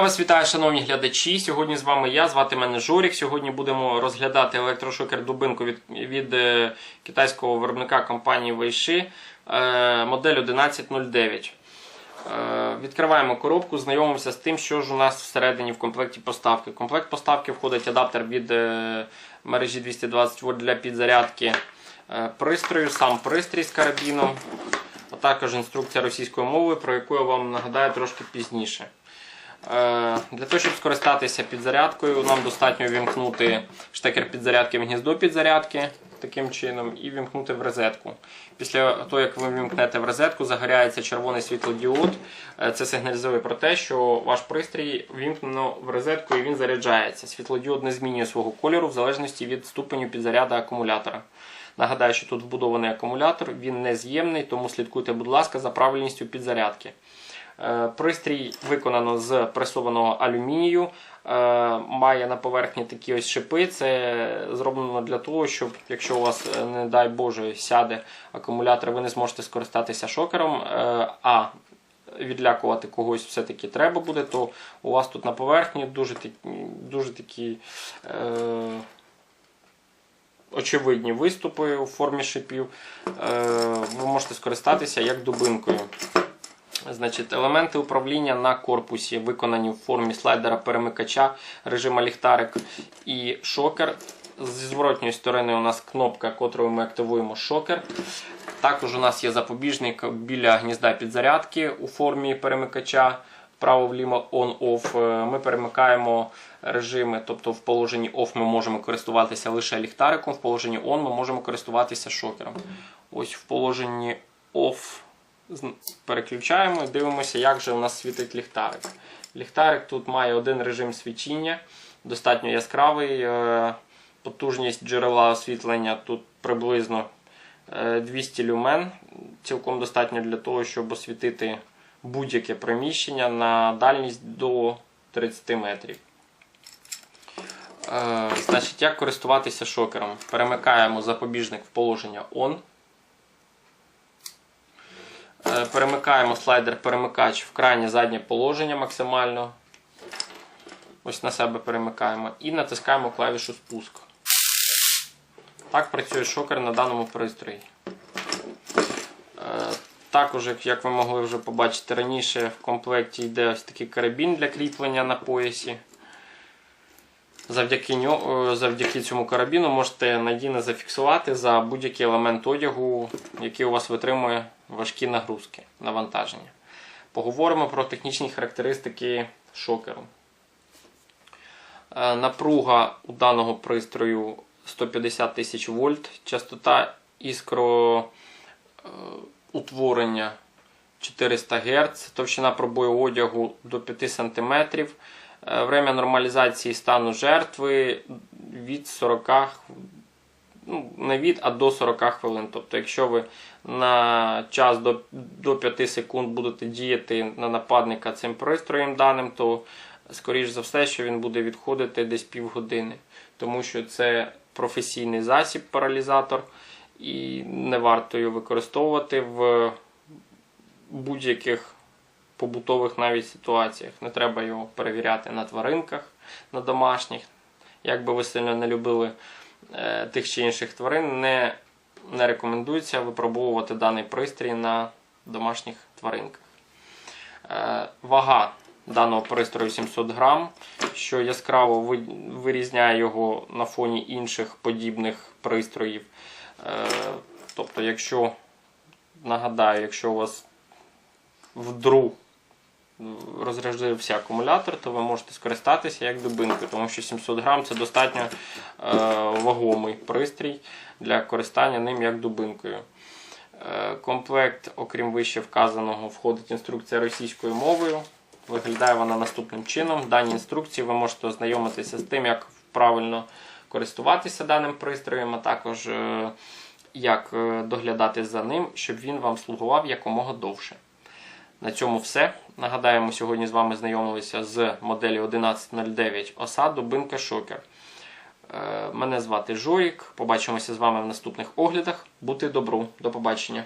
вас вітаю, шановні глядачі. Сьогодні з вами я, звати мене Жорік. Сьогодні будемо розглядати електрошокер дубинку від, від е, китайського виробника компанії е, модель 1109. Е, Відкриваємо коробку, знайомимося з тим, що ж у нас всередині в комплекті поставки. В комплект поставки входить адаптер від е, мережі 220 вольт для підзарядки пристрою, сам пристрій з карабіном, а також інструкція російською мовою, про яку я вам нагадаю трошки пізніше. Е, Для того, щоб скористатися підзарядкою, нам достатньо вімкнути штекер підзарядки в гніздо підзарядки таким чином і вімкнути в розетку. Після того, як ви вімкнете в розетку, загоряється червоний світлодіод. Е, Це сигналізує про те, що ваш пристрій вімкнено в розетку і він заряджається. Світлодіод не змінює свого кольору в залежності від ступеню підзаряду акумулятора. Нагадаю, що тут вбудований акумулятор, він не з'ємний, тому слідкуйте, будь ласка, за правильністю підзарядки. Е, Пристрій виконано з пресованого алюмінію. е, Має на поверхні такі ось шипи. Це зроблено для того, щоб якщо у вас, е, не дай Боже, сяде акумулятор, ви не зможете скористатися шокером. А відлякувати когось все-таки треба буде, то у вас тут на поверхні дуже дуже такі е, очевидні виступи у формі шипів. Е, ви можете скористатися як дубинкою. Значить, елементи управління на корпусі виконані в формі слайдера перемикача, режима ліхтарик і шокер. Зі зворотньої сторони у нас кнопка, котрою ми активуємо шокер. Також у нас є запобіжник біля гнізда підзарядки у формі перемикача. Вправо-вліво on-off. Е, Ми перемикаємо режими, тобто в положенні OFF ми можемо користуватися лише ліхтариком, в положенні ON ми можемо користуватися шокером. Ось в положенні OFF переключаємо і дивимося, як же у нас світить ліхтарик. Ліхтарик тут має один режим свічіння, достатньо яскравий. е, Потужність джерела освітлення тут приблизно е, 200 люмен. Цілком достатньо для того, щоб освітити будь-яке приміщення на дальність до 30 метрів. Е, Значить, як користуватися шокером? Перемикаємо запобіжник в положення ON. Е, Перемикаємо слайдер-перемикач в крайнє заднє положення максимально. Ось на себе перемикаємо. І натискаємо клавішу спуск. Так працює шокер на даному пристрої. Е, Також, як- як ви могли вже побачити раніше, в комплекті йде ось такий карабін для кріплення на поясі. Завдяки, е, завдяки цьому карабіну можете надійно зафіксувати за будь-який елемент одягу, який у вас витримує важкі нагрузки, навантаження. Поговоримо про технічні характеристики шокеру. Е, Напруга у даного пристрою 150 тисяч вольт, частота іскроутворення 400 Гц, товщина пробою одягу до 5 см, время нормалізації стану жертви від 40 ну, не від, а до 40 хвилин. Тобто, якщо ви на час до, до 5 секунд будете діяти на нападника цим пристроєм даним, то скоріш за все, що він буде відходити десь півгодини. Тому що це професійний засіб, паралізатор, і не варто його використовувати в будь-яких побутових навіть ситуаціях. Не треба його перевіряти на тваринках, на домашніх. Як би ви сильно не любили е, тих чи інших тварин, не, не рекомендується випробовувати даний пристрій на домашніх тваринках. Е, вага даного пристрою 700 грам, що яскраво ви- вирізняє його на фоні інших подібних пристроїв. Е, тобто, якщо нагадаю, якщо у вас вдруг розрядився акумулятор, то ви можете скористатися як дубинкою, тому що 700 грам це достатньо е, вагомий пристрій для користання ним як дубинкою. Е, Комплект, окрім вище вказаного, входить інструкція російською мовою. Виглядає вона наступним чином. В даній інструкції ви можете ознайомитися з тим, як правильно користуватися даним пристроєм, а також е, як е, доглядати за ним, щоб він вам слугував якомога довше. На цьому все. Нагадаємо, сьогодні з вами знайомилися з моделі 1109 оса Дубинка Шокер. Е, Мене звати Жорік. Побачимося з вами в наступних оглядах. Бути добру. До побачення.